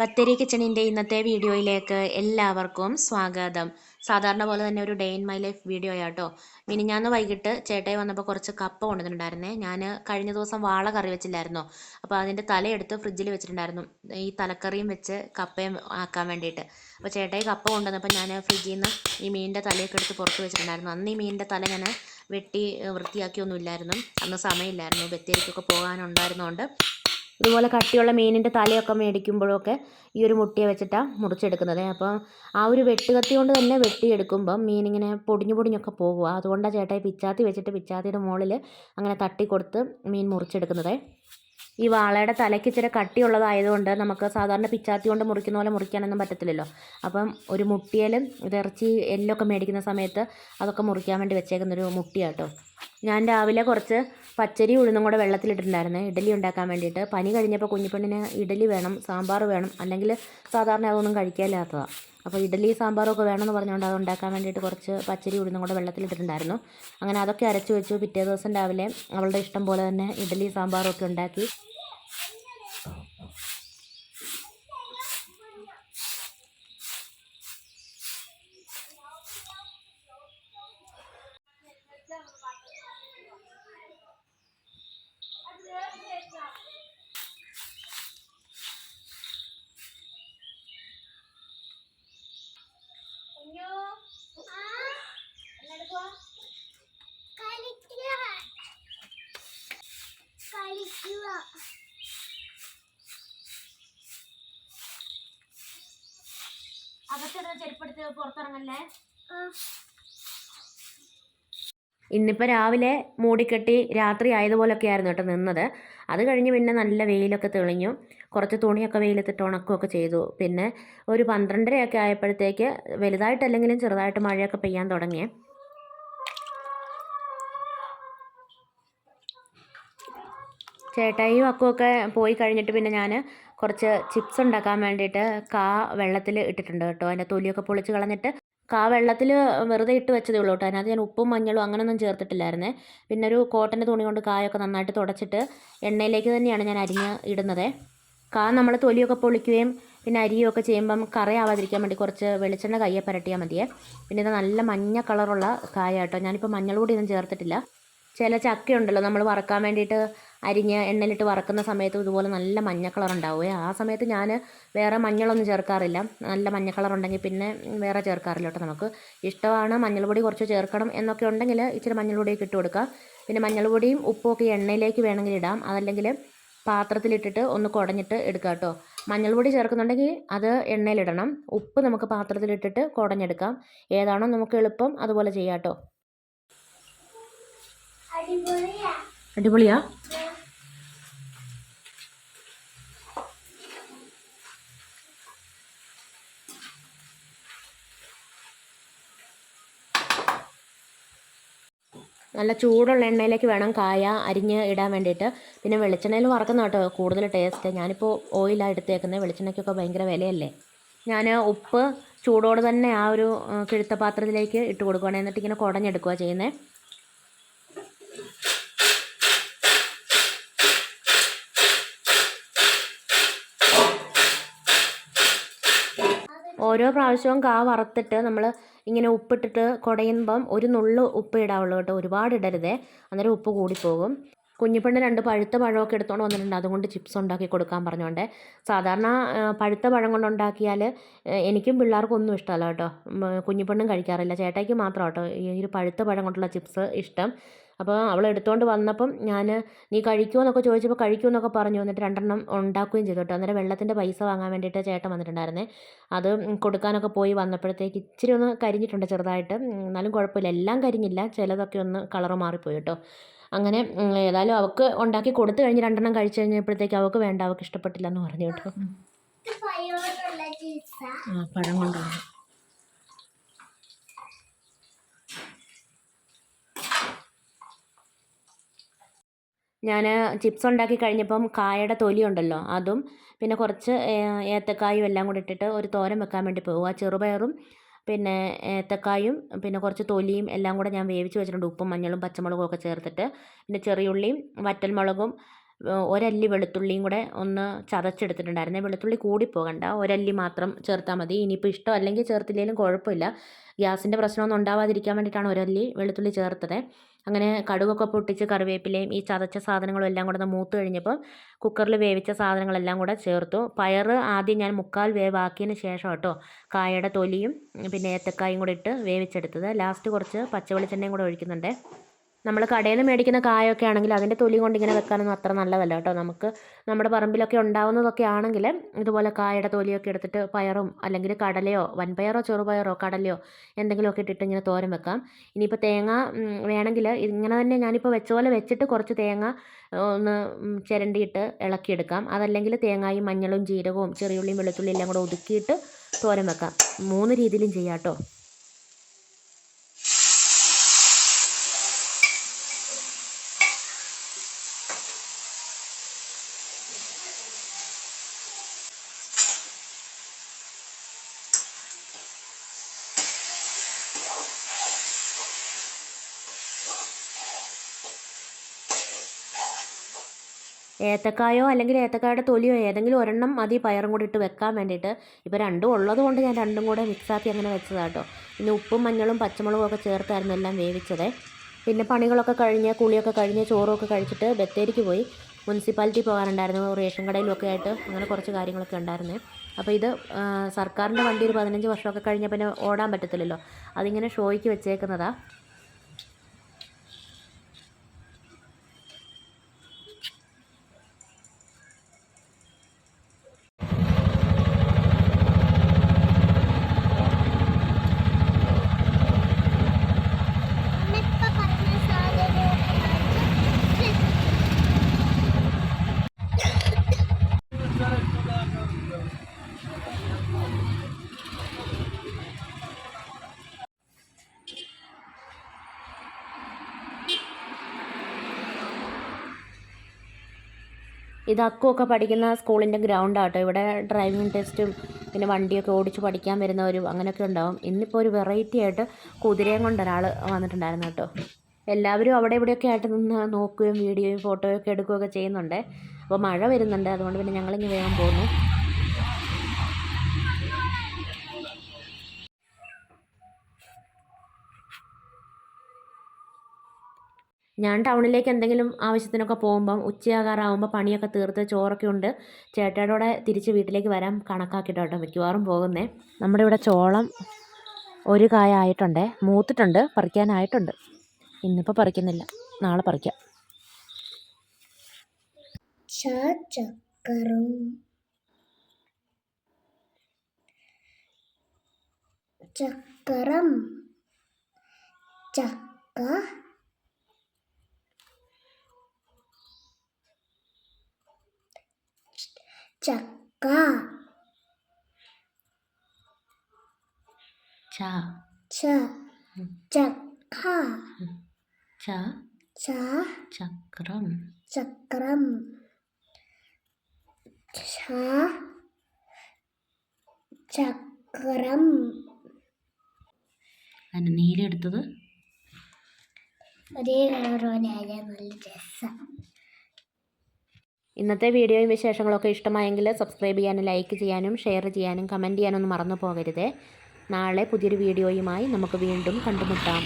ബത്തേരി കിച്ചണിന്റെ ഇന്നത്തെ വീഡിയോയിലേക്ക് എല്ലാവർക്കും സ്വാഗതം. സാധാരണ പോലെ തന്നെ ഒരു day in my life video ആട്ടോ. ഞാൻ വൈകിട്ട് ചേട്ടായി വന്നപ്പോൾ കുറച്ച് കപ്പ കൊണ്ടുവന്നിട്ടുണ്ടായിരുന്നേ. ഞാൻ കഴിഞ്ഞ ദിവസം വാള കറി വെച്ചില്ലായിരുന്നു. അപ്പോൾ അതിന്റെ തലയെടുത്ത് ഫ്രിഡ്ജിൽ വെച്ചിട്ടുണ്ടായിരുന്നു. ഈ തലക്കറിയും വെച്ച് കപ്പയും ആക്കാൻ വേണ്ടിയിട്ട്. അപ്പോൾ ചേട്ടായി കപ്പ കൊണ്ടുവന്നപ്പോൾ ഞാൻ ഫ്രിഡ്ജിൽ നിന്ന് ഈ മീനിന്റെ തലയൊക്കെ എടുത്ത് പുറത്ത് വെച്ചിട്ടുണ്ടായിരുന്നു. അന്ന് ഈ മീനിന്റെ തല ഞാൻ വെട്ടി വൃത്തിയാക്കിയൊന്നുമില്ലായിരുന്നു. അന്ന് സമയമില്ലായിരുന്നു. ബത്തേരിക്കൊക്കെ പോകാനുണ്ടായിരുന്നതുകൊണ്ട് ഇതുപോലെ കട്ടിയുള്ള മീനിന്റെ തലയൊക്കെ മേടിക്കുമ്പോഴൊക്കെ ഈ ഒരു മുട്ടിയെ വെച്ചിട്ടാണ് മുറിച്ചെടുക്കുന്നത്. അപ്പോൾ ആ ഒരു വെട്ടുകത്തി കൊണ്ട് തന്നെ വെട്ടിയെടുക്കുമ്പം മീനിങ്ങനെ പൊടിഞ്ഞു പൊടിഞ്ഞൊക്കെ പോകുക അതുകൊണ്ടാണ് ചേട്ടായി പിച്ചാത്തി വെച്ചിട്ട് പിച്ചാത്തിയുടെ മുകളിൽ അങ്ങനെ തട്ടി കൊടുത്ത് മീൻ മുറിച്ചെടുക്കുന്നത്. ഈ വാളയുടെ തലയ്ക്ക് ഇച്ചിരി കട്ടിയുള്ളതായതുകൊണ്ട് നമുക്ക് സാധാരണ പിച്ചാത്തി കൊണ്ട് മുറിക്കുന്ന പോലെ മുറിക്കാനൊന്നും പറ്റത്തില്ലല്ലോ. അപ്പം ഒരു മുട്ടിയലും ഇത് ഇറച്ചി എല്ലൊക്കെ മേടിക്കുന്ന സമയത്ത് അതൊക്കെ മുറിക്കാൻ വേണ്ടി വെച്ചേക്കുന്നൊരു മുട്ടിയാട്ടോ. ഞാൻ രാവിലെ കുറച്ച് പച്ചരി ഉഴുന്നും കൂടെ വെള്ളത്തിലിട്ടിട്ടുണ്ടായിരുന്നേ. ഇഡലി ഉണ്ടാക്കാൻ വേണ്ടിയിട്ട്. പനി കഴിഞ്ഞപ്പോൾ കുഞ്ഞിപ്പെണ്ണിന് ഇഡലി വേണം സാമ്പാർ വേണം. അല്ലെങ്കിൽ സാധാരണ അതൊന്നും കഴിക്കാനില്ലാത്തതാണ് അപ്പോൾ ഇഡലി സാമ്പാറൊക്കെ വേണമെന്ന് പറഞ്ഞുകൊണ്ട് അത് ഉണ്ടാക്കാൻ വേണ്ടിയിട്ട് കുറച്ച് പച്ചരി ഉഴുന്നും കൂടെ വെള്ളത്തിലിട്ടിട്ടുണ്ടായിരുന്നു. അങ്ങനെ അതൊക്കെ അരച്ച് വെച്ചു. പിറ്റേ ദിവസം രാവിലെ അവളുടെ ഇഷ്ടം പോലെ തന്നെ ഇഡലി സാമ്പാറും ഒക്കെ ഉണ്ടാക്കി അകത്തിടുന്ന ചെരുപ്പെടുത്ത് പുറത്തിറങ്ങല്ലേ? ആ. ഇന്നിപ്പോൾ രാവിലെ മൂടിക്കെട്ടി രാത്രി ആയതുപോലൊക്കെ ആയിരുന്നു കേട്ടോ നിന്നത്. അത് കഴിഞ്ഞ് പിന്നെ നല്ല വെയിലൊക്കെ തെളിഞ്ഞു. കുറച്ച് തുണിയൊക്കെ വെയിലത്തിട്ട് ഉണക്കുകയൊക്കെ ചെയ്തു. പിന്നെ ഒരു പന്ത്രണ്ടരയൊക്കെ ആയപ്പോഴത്തേക്ക് വലുതായിട്ടല്ലെങ്കിലും ചെറുതായിട്ട് മഴയൊക്കെ പെയ്യാൻ തുടങ്ങി. ചേട്ടായിയും അക്കുമൊക്കെ പോയി കഴിഞ്ഞിട്ട് പിന്നെ ഞാൻ കുറച്ച് ചിപ്സ് ഉണ്ടാക്കാൻ വേണ്ടിയിട്ട് കാ വെള്ളത്തിൽ ഇട്ടിട്ടുണ്ട് കേട്ടോ. അതിന്റെ തൊലിയൊക്കെ പൊളിച്ച് കളഞ്ഞിട്ട് കാ വെള്ളത്തിൽ വെറുതെ ഇട്ട് വെച്ചതേ ഉള്ളൂ കേട്ടോ. അതിനകത്ത് ഞാൻ ഉപ്പും മഞ്ഞളും അങ്ങനെയൊന്നും ചേർത്തിട്ടില്ലായിരുന്നേ. പിന്നെ ഒരു കോട്ടന്റെ തുണി കൊണ്ട് കായൊക്കെ നന്നായിട്ട് തുടച്ചിട്ട് എണ്ണയിലേക്ക് തന്നെയാണ് ഞാൻ അരിഞ്ഞ് ഇടുന്നത്. കാ നമ്മൾ തൊലിയൊക്കെ പൊളിക്കുകയും പിന്നെ അരിയൊക്കെ ചെയ്യുമ്പം കറയാവാതിരിക്കാൻ വേണ്ടി കുറച്ച് വെളിച്ചെണ്ണ കയ്യെ പുരട്ടിയാൽ മതിയേ. പിന്നെ ഇത് നല്ല മഞ്ഞ കളറുള്ള കായ കേട്ടോ. ഞാനിപ്പോൾ മഞ്ഞൾ കൂടി ഒന്നും ചേർത്തിട്ടില്ല. ചില ചക്കയുണ്ടല്ലോ നമ്മൾ വറക്കാൻ വേണ്ടിയിട്ട് അരിഞ്ഞ് എണ്ണയിലിട്ട് വറക്കുന്ന സമയത്ത് ഇതുപോലെ നല്ല മഞ്ഞ കളർ ഉണ്ടാവുമേ ആ സമയത്ത് ഞാൻ വേറെ മഞ്ഞളൊന്നും ചേർക്കാറില്ല. നല്ല മഞ്ഞ കളർ ഉണ്ടെങ്കിൽ പിന്നെ വേറെ ചേർക്കാറില്ല കേട്ടോ നമുക്ക്. ഇഷ്ടമാണ് മഞ്ഞൾപ്പൊടി കുറച്ച് ചേർക്കണം എന്നൊക്കെ ഉണ്ടെങ്കിൽ ഇച്ചിരി മഞ്ഞൾപ്പൊടിയൊക്കെ ഇട്ട് കൊടുക്കുക. പിന്നെ മഞ്ഞൾപ്പൊടിയും ഉപ്പും ഒക്കെ എണ്ണയിലേക്ക് വേണമെങ്കിൽ ഇടാം. അതല്ലെങ്കിൽ പാത്രത്തിലിട്ടിട്ട് ഒന്ന് കുടഞ്ഞിട്ട് എടുക്കുക കേട്ടോ. മഞ്ഞൾപ്പൊടി ചേർക്കുന്നുണ്ടെങ്കിൽ അത് എണ്ണയിലിടണം. ഉപ്പ് നമുക്ക് പാത്രത്തിലിട്ടിട്ട് കുടഞ്ഞെടുക്കാം. ഏതാണോ നമുക്ക് എളുപ്പം അതുപോലെ ചെയ്യാം കേട്ടോ. അടിപൊളിയാ. നല്ല ചൂടുള്ള എണ്ണയിലേക്ക് വേണം കായ അരിഞ്ഞ് ഇടാൻ വേണ്ടിയിട്ട്. പിന്നെ വെളിച്ചെണ്ണയിൽ വറക്കുന്ന കേട്ടോ കൂടുതൽ ടേസ്റ്റ് ഞാനിപ്പോൾ ഓയിലാണ് എടുത്തേക്കുന്നത് വെളിച്ചെണ്ണയ്ക്കൊക്കെ ഭയങ്കര വിലയല്ലേ? ഞാൻ ഉപ്പ് ചൂടോടെ തന്നെ ആ ഒരു കിഴുത്ത പാത്രത്തിലേക്ക് ഇട്ട് കൊടുക്കുകയാണ് എന്നിട്ട് ഇങ്ങനെ കുടഞ്ഞെടുക്കുക ചെയ്യുന്നത് ഓരോ പ്രാവശ്യവും കാ വറുത്തിട്ട് നമ്മൾ ഇങ്ങനെ ഉപ്പിട്ടിട്ട് കുടയുമ്പം ഒരു നുള്ളു ഉപ്പ് ഇടാവുള്ളൂ കേട്ടോ. ഒരുപാട് ഇടരുതേ. അന്നേരം ഉപ്പ് കൂടിപ്പോകും. കുഞ്ഞിപ്പെണ്ണ് രണ്ട് പഴുത്ത പഴമൊക്കെ എടുത്തുകൊണ്ട് വന്നിട്ടുണ്ട്. അതുകൊണ്ട് ചിപ്സ് ഉണ്ടാക്കി കൊടുക്കാൻ പറഞ്ഞുകൊണ്ട് സാധാരണ പഴുത്ത പഴം കൊണ്ട് ഉണ്ടാക്കിയാൽ എനിക്കും പിള്ളേർക്കും ഒന്നും ഇഷ്ടമല്ല കേട്ടോ. കുഞ്ഞിപ്പെണ്ണും കഴിക്കാറില്ല. ചേട്ടായിക്ക് മാത്രം കേട്ടോ. ഈ ഒരു പഴുത്ത പഴം കൊണ്ടുള്ള ചിപ്സ് ഇഷ്ടം. അപ്പോൾ അവൾ എടുത്തുകൊണ്ട് വന്നപ്പം ഞാൻ നീ കഴിക്കുമോ എന്നൊക്കെ ചോദിച്ചപ്പോൾ കഴിക്കുമെന്നൊക്കെ പറഞ്ഞു. എന്നിട്ട് രണ്ടെണ്ണം ഉണ്ടാക്കുകയും ചെയ്തു കേട്ടോ. അന്നേരം വെള്ളത്തിന്റെ പൈസ വാങ്ങാൻ വേണ്ടിയിട്ട് ചേട്ടൻ വന്നിട്ടുണ്ടായിരുന്നേ. അത് കൊടുക്കാനൊക്കെ പോയി വന്നപ്പോഴത്തേക്ക് ഇച്ചിരി ഒന്ന് കരിഞ്ഞിട്ടുണ്ട് ചെറുതായിട്ട്. എന്നാലും കുഴപ്പമില്ല. എല്ലാം കരിഞ്ഞില്ല. ചിലതൊക്കെ ഒന്ന് കളറ് മാറിപ്പോയി കേട്ടോ. അങ്ങനെ ഏതായാലും അവൾക്ക് ഉണ്ടാക്കി കൊടുത്തു കഴിഞ്ഞ് രണ്ടെണ്ണം കഴിച്ചു കഴിഞ്ഞപ്പോഴത്തേക്ക് അവൾക്ക് വേണ്ട അവൾക്ക് ഇഷ്ടപ്പെട്ടില്ല എന്ന് പറഞ്ഞു കേട്ടോ. ആ പഴം കൊണ്ടുവന്നു. ഞാൻ ചിപ്സ് ഉണ്ടാക്കി കഴിഞ്ഞപ്പം കായയുടെ തൊലി ഉണ്ടല്ലോ അതും പിന്നെ കുറച്ച് ഏത്തക്കായും എല്ലാം കൂടി ഇട്ടിട്ട് ഒരു തോരൻ വെക്കാൻ വേണ്ടി ആ ചെറുപയറും പിന്നെ ഏത്തക്കായും പിന്നെ കുറച്ച് തൊലിയും എല്ലാം കൂടെ ഞാൻ വേവിച്ച് വെച്ചിട്ടുണ്ട്. ഉപ്പും മഞ്ഞളും പച്ചമുളകും ഒക്കെ ചേർത്തിട്ട് പിന്നെ ചെറിയുള്ളിയും വറ്റൽമുളകും ഒരല്ലി വെളുത്തുള്ളിയും കൂടെ ഒന്ന് ചതച്ചെടുത്തിട്ടുണ്ടായിരുന്നേ. വെളുത്തുള്ളി കൂടി കൂടിപ്പോകണ്ട. ഒരല്ലി മാത്രം ചേർത്താൽ മതി. ഇനിയിപ്പോൾ ഇഷ്ടം അല്ലെങ്കിൽ ചേർത്തില്ലെങ്കിലും കുഴപ്പമില്ല. ഗ്യാസിന്റെ പ്രശ്നമൊന്നും ഉണ്ടാവാതിരിക്കാൻ വേണ്ടിയിട്ടാണ് ഒരല്ലി വെളുത്തുള്ളി ചേർത്തത്. അങ്ങനെ കടുകൊക്കെ പൊട്ടിച്ച് കറിവേപ്പിലയും ഈ ചതച്ച സാധനങ്ങളും എല്ലാം കൂടെ ഒന്ന് മൂത്ത് കഴിഞ്ഞപ്പോൾ കുക്കറിൽ വേവിച്ച സാധനങ്ങളെല്ലാം കൂടെ ചേർത്തു. പയർ ആദ്യം ഞാൻ മുക്കാൽ വേവാക്കിയതിന് ശേഷം കേട്ടോ കായയുടെ തൊലിയും പിന്നെ ഏത്തക്കായും കൂടെ ഇട്ട് വേവിച്ചെടുത്തത്. ലാസ്റ്റ് കുറച്ച് പച്ചവെളിച്ചെണ്ണയും കൂടെ ഒഴിക്കുന്നുണ്ട്. നമ്മൾ കടയിൽ നിന്ന് മേടിക്കുന്ന കായൊക്കെ ആണെങ്കിൽ അതിന്റെ തൊലി കൊണ്ട് ഇങ്ങനെ വെക്കാനൊന്നും അത്ര നല്ലതല്ല കേട്ടോ. നമുക്ക് നമ്മുടെ പറമ്പിലൊക്കെ ഉണ്ടാവുന്നതൊക്കെ ആണെങ്കിൽ ഇതുപോലെ കായയുടെ തൊലിയൊക്കെ എടുത്തിട്ട് പയറും അല്ലെങ്കിൽ കടലയോ വൻപയറോ ചെറുപയറോ കടലയോ എന്തെങ്കിലുമൊക്കെ ഇട്ടിട്ട് ഇങ്ങനെ തോരൻ വെക്കാം. ഇനിയിപ്പോൾ തേങ്ങ വേണമെങ്കിൽ ഇങ്ങനെ തന്നെ ഞാനിപ്പോൾ വെച്ച പോലെ വെച്ചിട്ട് കുറച്ച് തേങ്ങ ഒന്ന് ചിരണ്ടിയിട്ട് ഇളക്കിയെടുക്കാം. അതല്ലെങ്കിൽ തേങ്ങയും മഞ്ഞളും ജീരകവും ചെറിയുള്ളിയും വെളുത്തുള്ളിയും എല്ലാം കൂടെ ഒതുക്കിയിട്ട് തോരൻ വെക്കാം. മൂന്ന് രീതിയിലും ചെയ്യാം കേട്ടോ. ഏത്തക്കായോ അല്ലെങ്കിൽ ഏത്തക്കായുടെ തൊലിയോ ഏതെങ്കിലും ഒരെണ്ണം മതി പയറും കൂടി ഇട്ട് വെക്കാൻ വേണ്ടിയിട്ട്. ഇപ്പോൾ രണ്ടും ഉള്ളത് കൊണ്ട് ഞാൻ രണ്ടും കൂടെ മിക്സാക്കി അങ്ങനെ വെച്ചതാണ് കേട്ടോ പിന്നെ ഉപ്പും മഞ്ഞളും പച്ചമുളകും ഒക്കെ ചേർത്തായിരുന്നു എല്ലാം വേവിച്ചത്. പിന്നെ പണികളൊക്കെ കഴിഞ്ഞ് കുളിയൊക്കെ കഴിഞ്ഞ് ചോറുമൊക്കെ കഴിച്ചിട്ട് ബത്തേരിക്ക് പോയി. മുനിസിപ്പാലിറ്റി പോകാനുണ്ടായിരുന്നു റേഷൻ കടയിലൊക്കെ ആയിട്ട് അങ്ങനെ കുറച്ച് കാര്യങ്ങളൊക്കെ ഉണ്ടായിരുന്നേ. അപ്പോൾ ഇത് സർക്കാരിന്റെ വണ്ടി ഒരു പതിനഞ്ച് വർഷമൊക്കെ കഴിഞ്ഞാൽ പിന്നെ ഓടാൻ പറ്റത്തില്ലല്ലോ. അതിങ്ങനെ ഷോയ്ക്ക് വെച്ചേക്കുന്നതാണ് ഇത് അക്കുമൊക്കെ പഠിക്കുന്ന സ്കൂളിന്റെ ഗ്രൗണ്ടാട്ടോ. ഇവിടെ ഡ്രൈവിംഗ് ടെസ്റ്റും പിന്നെ വണ്ടിയൊക്കെ ഓടിച്ച് പഠിക്കാൻ വരുന്നവരും അങ്ങനെയൊക്കെ ഉണ്ടാവും. ഇന്നിപ്പോൾ ഒരു വെറൈറ്റി ആയിട്ട് കുതിരയും കൊണ്ട് ഒരാൾ വന്നിട്ടുണ്ടായിരുന്നു കേട്ടോ. എല്ലാവരും അവിടെ ഇവിടെയൊക്കെ ആയിട്ട് നിന്ന് നോക്കുകയും വീഡിയോയും ഫോട്ടോയൊക്കെ എടുക്കുകയൊക്കെ ചെയ്യുന്നുണ്ട്. അപ്പോൾ മഴ വരുന്നുണ്ട്. അതുകൊണ്ട് പിന്നെ ഞങ്ങളിങ്ങ് വേഗം പോന്നു. ഞാൻ ടൗണിലേക്ക് എന്തെങ്കിലും ആവശ്യത്തിനൊക്കെ പോകുമ്പം ഉച്ചയാകാറാവുമ്പോൾ പണിയൊക്കെ തീർത്ത് ചോറൊക്കെ ഉണ്ട്. ചേട്ടയുടെ കൂടെ തിരിച്ച് വീട്ടിലേക്ക് വരാൻ കണക്കാക്കിയിട്ടോ കേട്ടോ മിക്കവാറും പോകുന്നേ. നമ്മുടെ ഇവിടെ ചോളം ഒരു കായ ആയിട്ടുണ്ടേ. മൂത്തിട്ടുണ്ട്. പറിക്കാനായിട്ടുണ്ട്. ഇന്നിപ്പോൾ പറിക്കുന്നില്ല. നാളെ പറിക്കാം. ചക്കറം. ചക്കരം ചക്ക ചക്ക ച ച ചക്ക ച ച ചക്രം ചക്രം ച ചക്രം അതിന് നീരെടുത്തത് ഒരേ കളർ പോലെയായ നല്ല രസം ഇന്നത്തെ വീഡിയോയും വിശേഷങ്ങളൊക്കെ ഇഷ്ടമായെങ്കിൽ സബ്സ്ക്രൈബ് ചെയ്യാനും ലൈക്ക് ചെയ്യാനും ഷെയർ ചെയ്യാനും കമന്റ് ചെയ്യാനൊന്നും മറന്നു പോകരുതേ. നാളെ പുതിയൊരു വീഡിയോയുമായി നമുക്ക് വീണ്ടും കണ്ടുമുട്ടാം.